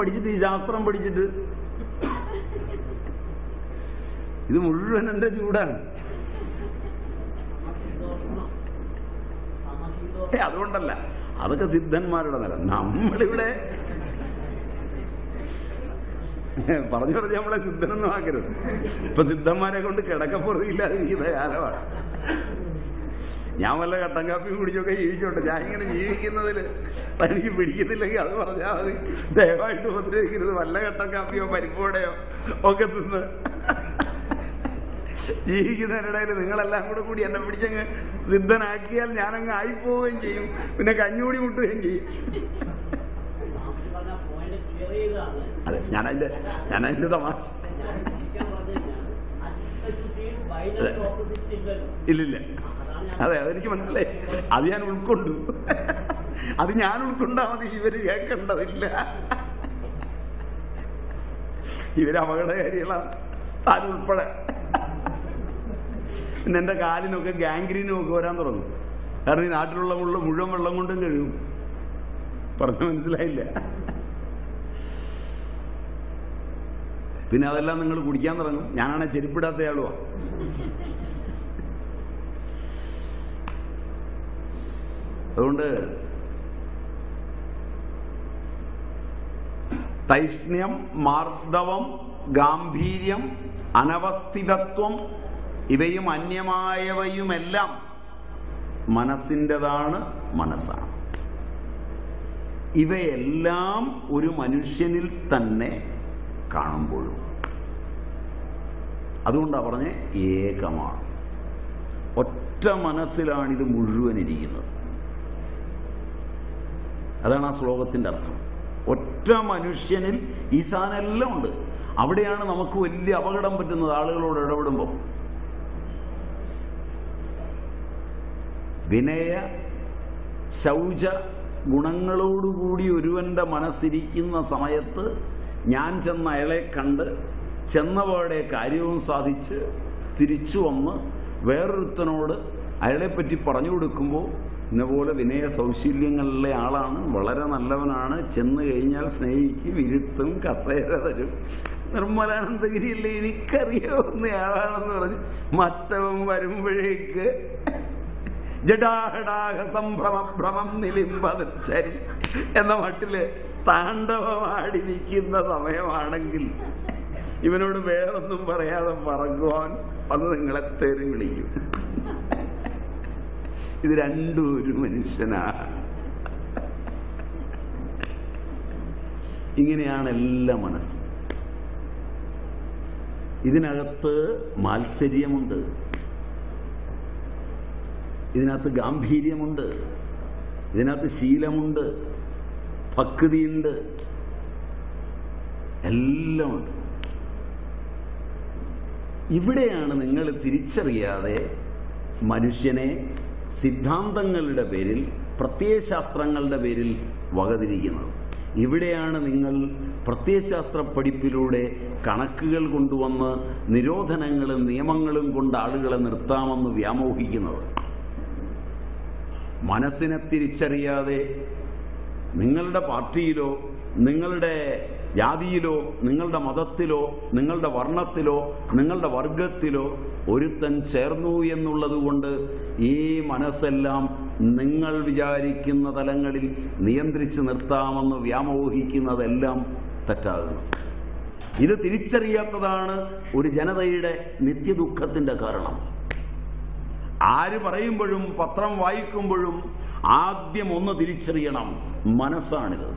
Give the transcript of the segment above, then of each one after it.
പഠിച്ചിട്ട് ഈ ശാസ്ത്രം പഠിച്ചിട്ട്. ഇത് മുഴുവൻ എന്റെ ചൂടാണ്. അതുകൊണ്ടല്ല. അതൊക്കെ സിദ്ധന്മാരുടെ നില. നമ്മളിവിടെ പറഞ്ഞു പറഞ്ഞ് നമ്മളെ സിദ്ധനൊന്നും ആക്കരുത്. ഇപ്പൊ സിദ്ധന്മാരെ കൊണ്ട് കിടക്കപ്പുറത്തില്ലാതിരിക്കുന്ന കാലമാണ്. ഞാൻ വല്ല കട്ടൻ കാപ്പി കുടിച്ചൊക്കെ ജീവിച്ചോട്ടെ. ഞാൻ ഇങ്ങനെ ജീവിക്കുന്നതിൽ തനിക്ക് പിടിക്കുന്നില്ലെങ്കിൽ അത് പറഞ്ഞാൽ മതി. ദയവായിട്ട് ഉപദ്രവിക്കരുത്. വല്ല കട്ടൻ കാപ്പിയോ പരിപ്പോടെയോ ഒക്കെ തിന്ന് ജീവിക്കുന്നതിനിടയിൽ നിങ്ങളെല്ലാം കൂടെ കൂടി എന്നെ പിടിച്ചങ്ങ് സിദ്ധനാക്കിയാൽ ഞാനങ്ങ് ആയിപ്പോവുകയും ചെയ്യും. പിന്നെ കഞ്ഞൂടി മുട്ടുകയും ചെയ്യും. അതെ ഞാനതിന്റെ ഞാനതിന്റെ തമാശ. ഇല്ലില്ല. അതെ അതെനിക്ക് മനസ്സിലായി. അത് ഞാൻ ഉൾക്കൊണ്ടു. അത് ഞാൻ ഉൾക്കൊണ്ടാ മതി ഇവർ കേൾക്കേണ്ടതില്ല ഇവർ അപകടകാരികളാണ് താൻ ഉൾപ്പെടെ. പിന്നെ എന്റെ കാലിനൊക്കെ ഗാംഗ്രീനും ഒക്കെ വരാൻ തുടങ്ങും. കാരണം ഈ നാട്ടിലുള്ള മുള്ള മുഴുവൻ വെള്ളം കൊണ്ടും കഴിയും. പറഞ്ഞ മനസ്സിലായില്ല. പിന്നെ അതെല്ലാം നിങ്ങൾ കുടിക്കാൻ തുടങ്ങും. ഞാനാണെ ചെരുപ്പിടാത്ത ആളുവാ അതുകൊണ്ട് തൈഷ്ണ്യം മാർദ്ദവം ഗാംഭീര്യം അനവസ്ഥിതത്വം ഇവയും അന്യമായവയുമെല്ലാം മനസ്സിന്റെതാണ് മനസ്സാണ്. ഇവയെല്ലാം ഒരു മനുഷ്യനിൽ തന്നെ കാണുമ്പോഴും. അതുകൊണ്ടാണ് പറഞ്ഞ് ഏകമാണ്. ഒറ്റ മനസ്സിലാണിത് മുഴുവൻ ഇരിക്കുന്നത് അതാണ് ആ ശ്ലോകത്തിന്റെ അർത്ഥം. ഒറ്റ മനുഷ്യനിൽ ഈ സാധനമെല്ലാം ഉണ്ട്. അവിടെയാണ് നമുക്ക് വലിയ അപകടം പറ്റുന്നത്. ആളുകളോട് ഇടപെടുമ്പോൾ. വിനയ ശൗച ഗുണങ്ങളോടുകൂടി ഒരുവന്റെ മനസ്സിരിക്കുന്ന സമയത്ത് ഞാൻ ചെന്ന അയാളെ കണ്ട് ചെന്നവരുടെ കാര്യവും സാധിച്ച് തിരിച്ചു വന്ന് വേറൊരുത്തനോട് അയാളെപ്പറ്റി പറഞ്ഞു കൊടുക്കുമ്പോൾ ഇന്നപോലെ വിനയ സൗശീല്യങ്ങളിലെ ആളാണ്. വളരെ നല്ലവനാണ്. ചെന്ന് കഴിഞ്ഞാൽ സ്നേഹിക്കും ഇരുത്തും കസേര തരും. നിർമ്മലാനന്ദഗിരിയല്ലേ എനിക്കറിയാവുന്ന ആളാണെന്ന് പറഞ്ഞ് മറ്റവൻ വരുമ്പോഴേക്ക് ജഡാഹടാഹ സംഭ്രമ ഭ്രമം നിലിംബതച്ചരി എന്ന മട്ടിൽ താണ്ഡവമാടി നിൽക്കുന്ന സമയമാണെങ്കിൽ ഇവനോട് വേറൊന്നും പറയാതെ പറക്കുവാൻ അത് നിങ്ങളെ തെറി വിളിക്കും ഇത് രണ്ടും ഒരു മനുഷ്യനാ. ഇങ്ങനെയാണ് എല്ലാ മനസ്സും. ഇതിനകത്ത് മാത്സര്യമുണ്ട്. ഇതിനകത്ത് ഗാംഭീര്യമുണ്ട്. ഇതിനകത്ത് ശീലമുണ്ട്. ഭക്തിയുണ്ട്. എല്ലാമുണ്ട്. ഇവിടെയാണ് നിങ്ങൾ തിരിച്ചറിയാതെ മനുഷ്യനെ സിദ്ധാന്തങ്ങളുടെ പേരിൽ പ്രത്യയശാസ്ത്രങ്ങളുടെ പേരിൽ വകതിരിക്കുന്നത്. ഇവിടെയാണ് നിങ്ങൾ പ്രത്യയശാസ്ത്ര പഠിപ്പിലൂടെ കണക്കുകൾ കൊണ്ടുവന്ന് നിരോധനങ്ങളും നിയമങ്ങളും കൊണ്ട് ആളുകളെ നിർത്താമെന്ന് വ്യാമോഹിക്കുന്നത്. മനസ്സിനെ തിരിച്ചറിയാതെ നിങ്ങളുടെ പാർട്ടിയിലോ നിങ്ങളുടെ ജാതിയിലോ നിങ്ങളുടെ മതത്തിലോ നിങ്ങളുടെ വർണത്തിലോ നിങ്ങളുടെ വർഗത്തിലോ ഒരുത്തൻ ചേർന്നു എന്നുള്ളത് കൊണ്ട് ഈ മനസ്സെല്ലാം നിങ്ങൾ വിചാരിക്കുന്ന തലങ്ങളിൽ നിയന്ത്രിച്ച് നിർത്താമെന്ന് വ്യാമോഹിക്കുന്നതെല്ലാം തെറ്റാകുന്നു. ഇത് തിരിച്ചറിയാത്തതാണ് ഒരു ജനതയുടെ നിത്യദുഃഖത്തിന്റെ കാരണം. ആര് പറയുമ്പോഴും പത്രം വായിക്കുമ്പോഴും ആദ്യം ഒന്ന് തിരിച്ചറിയണം മനസ്സാണിത്.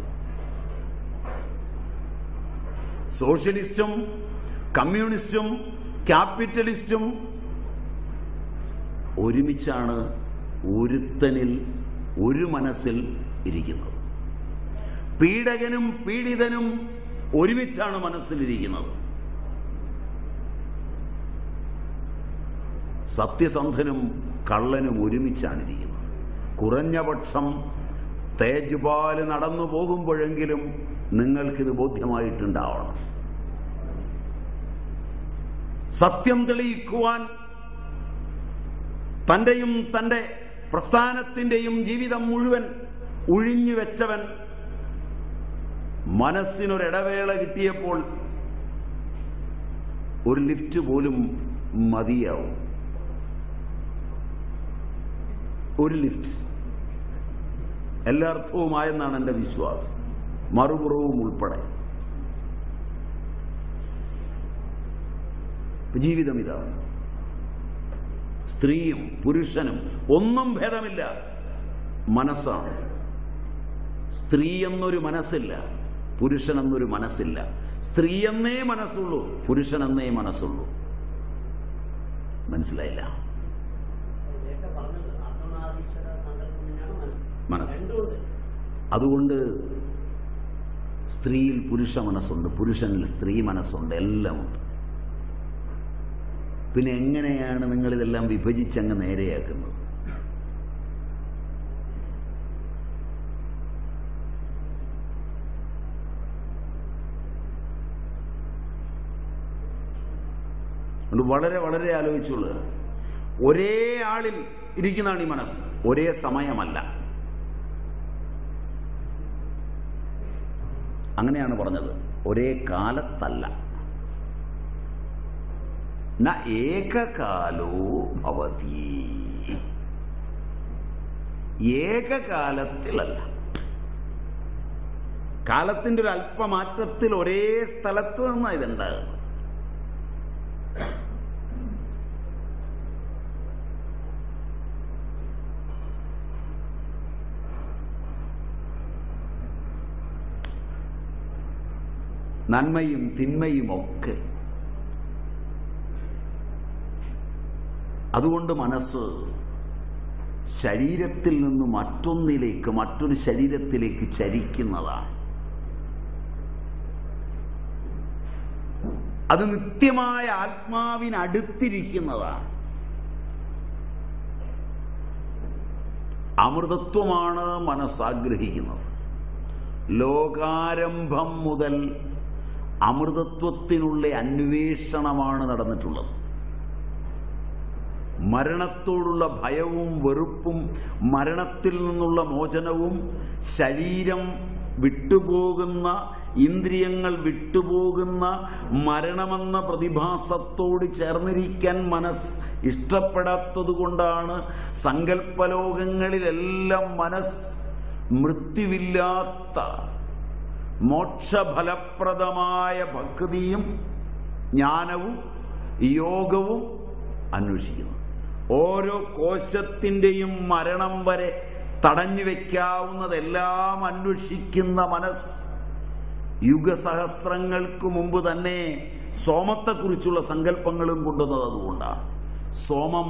സോഷ്യലിസ്റ്റും കമ്മ്യൂണിസ്റ്റും ക്യാപിറ്റലിസ്റ്റും ഒരുമിച്ചാണ് ഒരുത്തനിൽ ഒരു മനസ്സിൽ ഇരിക്കുന്നത്. പീഡകനും പീഡിതനും ഒരുമിച്ചാണ് മനസ്സിലിരിക്കുന്നത്. സത്യസന്ധനും കള്ളനും ഒരുമിച്ചാണ് ഇരിക്കുന്നത് കുറഞ്ഞ പക്ഷം തേജ്പാൽ നടന്നു പോകുമ്പോഴെങ്കിലും നിങ്ങൾക്കിത് ബോധ്യമായിട്ടുണ്ടാവണം. സത്യം തെളിയിക്കുവാൻ തന്റെയും തന്റെ പ്രസ്ഥാനത്തിന്റെയും ജീവിതം മുഴുവൻ ഒഴിഞ്ഞു വെച്ചവൻ മനസ്സിനൊരിടവേള കിട്ടിയപ്പോൾ ഒരു ലിഫ്റ്റ് പോലും മതിയാവും. ഒരു ലിഫ്റ്റ്. എല്ലാർത്ഥവുമായെന്നാണ് എന്റെ വിശ്വാസം. മറുപുറവും ഉൾപ്പെടെ. ജീവിതം ഇതാണ്. സ്ത്രീയും പുരുഷനും ഒന്നും ഭേദമില്ല. മനസ്സാണ്. സ്ത്രീ എന്നൊരു മനസ്സില്ല പുരുഷൻ എന്നൊരു മനസ്സില്ല. സ്ത്രീ എന്നേ മനസ്സുള്ളൂ പുരുഷൻ എന്നേ മനസ്സുള്ളൂ. മനസ്സിലായില്ല? മനസ്സ്. അതുകൊണ്ട് സ്ത്രീയിൽ പുരുഷ മനസ്സുണ്ട് പുരുഷനിൽ സ്ത്രീ മനസ്സുണ്ട് എല്ലാം ഉണ്ട് പിന്നെ എങ്ങനെയാണ് നിങ്ങളിതെല്ലാം വിഭജിച്ചങ്ങ് നേരെയാക്കുന്നത്? വളരെ വളരെ ആലോചിച്ചുള്ളത് ഒരേ ആളിൽ ഇരിക്കുന്നതാണ് ഈ മനസ്സ്. ഒരേ സമയമല്ല. അങ്ങനെയാണ് പറഞ്ഞത്. ഒരേ കാലത്തല്ല. ന ഏകകാലോ ഭവതി. ഏകകാലത്തിലല്ല. കാലത്തിന്റെ ഒരു അല്പമാറ്റത്തിൽ ഒരേ സ്ഥലത്ത് നിന്നാണ് ഇതുണ്ടാകുന്നത്. നന്മയും തിന്മയും ഒക്കെ അതുകൊണ്ട് മനസ്സ് ശരീരത്തിൽ നിന്ന് മറ്റൊന്നിലേക്ക് മറ്റൊരു ശരീരത്തിലേക്ക് ചരിക്കുന്നതാണ്. അത് നിത്യമായ ആത്മാവിനടുത്തിരിക്കുന്നതാണ് അമൃതത്വമാണ് മനസ്സാഗ്രഹിക്കുന്നത് ലോകാരംഭം മുതൽ അമൃതത്വത്തിനുള്ള അന്വേഷണമാണ് നടന്നിട്ടുള്ളത്. മരണത്തോടുള്ള ഭയവും വെറുപ്പും മരണത്തിൽ നിന്നുള്ള മോചനവും ശരീരം വിട്ടുപോകുന്ന ഇന്ദ്രിയങ്ങൾ വിട്ടുപോകുന്ന മരണമെന്ന പ്രതിഭാസത്തോട് ചേർന്നിരിക്കാൻ മനസ് ഇഷ്ടപ്പെടാത്തതുകൊണ്ടാണ് സങ്കല്പലോകങ്ങളിലെല്ലാം മനസ്സ് മൃത്യുവില്ലാത്ത മോക്ഷഫലപ്രദമായ ഭക്തിയും ജ്ഞാനവും യോഗവും അന്വേഷിക്കുന്നു. ഓരോ കോശത്തിന്റെയും മരണം വരെ തടഞ്ഞു വയ്ക്കാവുന്നതെല്ലാം അന്വേഷിക്കുന്ന മനസ്സ് യുഗസഹസ്രങ്ങൾക്ക് മുമ്പ് തന്നെ സോമത്തെക്കുറിച്ചുള്ള സങ്കല്പങ്ങളും കൊണ്ടുവന്നത് അതുകൊണ്ടാണ്. സോമം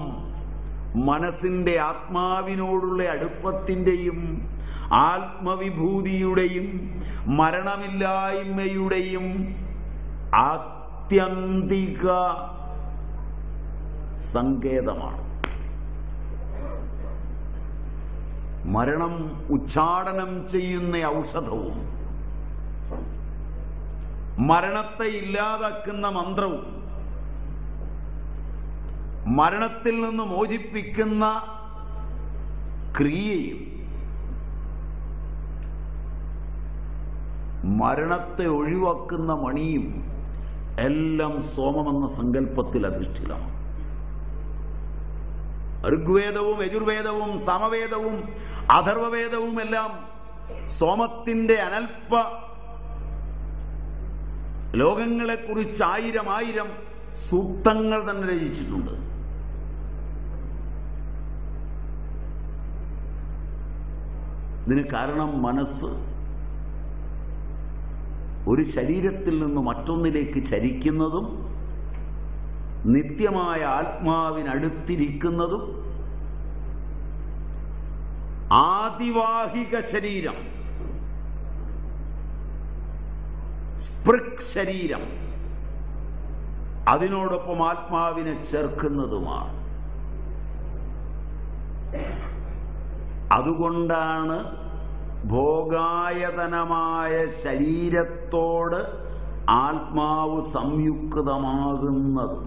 മനസ്സിന്റെ ആത്മാവിനോടുള്ള അടുപ്പത്തിന്റെയും ആത്മവിഭൂതിയുടെയും മരണമില്ലായ്മയുടെയും ആത്യന്തിക സങ്കേതമാണ്. മരണം ഉച്ചാടനം ചെയ്യുന്ന ഔഷധവും മരണത്തെ ഇല്ലാതാക്കുന്ന മന്ത്രവും മരണത്തിൽ നിന്ന് മോചിപ്പിക്കുന്ന ക്രിയയും മരണത്തെ ഒഴിവാക്കുന്ന മണിയും എല്ലാം സോമമെന്ന സങ്കല്പത്തിൽ അധിഷ്ഠിതമാണ്. ഋഗ്വേദവും യജുർവേദവും സമവേദവും അഥർവവേദവും എല്ലാം സോമത്തിന്റെ അനൽപ ലോകങ്ങളെക്കുറിച്ച് ആയിരം ആയിരം സൂക്തങ്ങൾ തന്നെ രചിച്ചിട്ടുണ്ട്. ഇതിന് കാരണം മനസ്സ് ഒരു ശരീരത്തിൽ നിന്ന് മറ്റൊന്നിലേക്ക് ചരിക്കുന്നതും നിത്യമായ ആത്മാവിനടുത്തിരിക്കുന്നതും ആദിവാഹിക ശരീരം സ്പൃക് ശരീരം അതിനോടൊപ്പം ആത്മാവിനെ ചേർക്കുന്നതുമാണ്. അതുകൊണ്ടാണ് ഭോഗായതനമായ ശരീരത്തോട് ആത്മാവ് സംയുക്തമാകുന്നത്.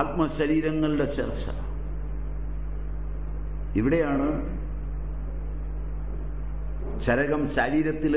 ആത്മശരീരങ്ങളുടെ ചർച്ച. ഇവിടെയാണ് ചരകം ശരീരത്തിൽ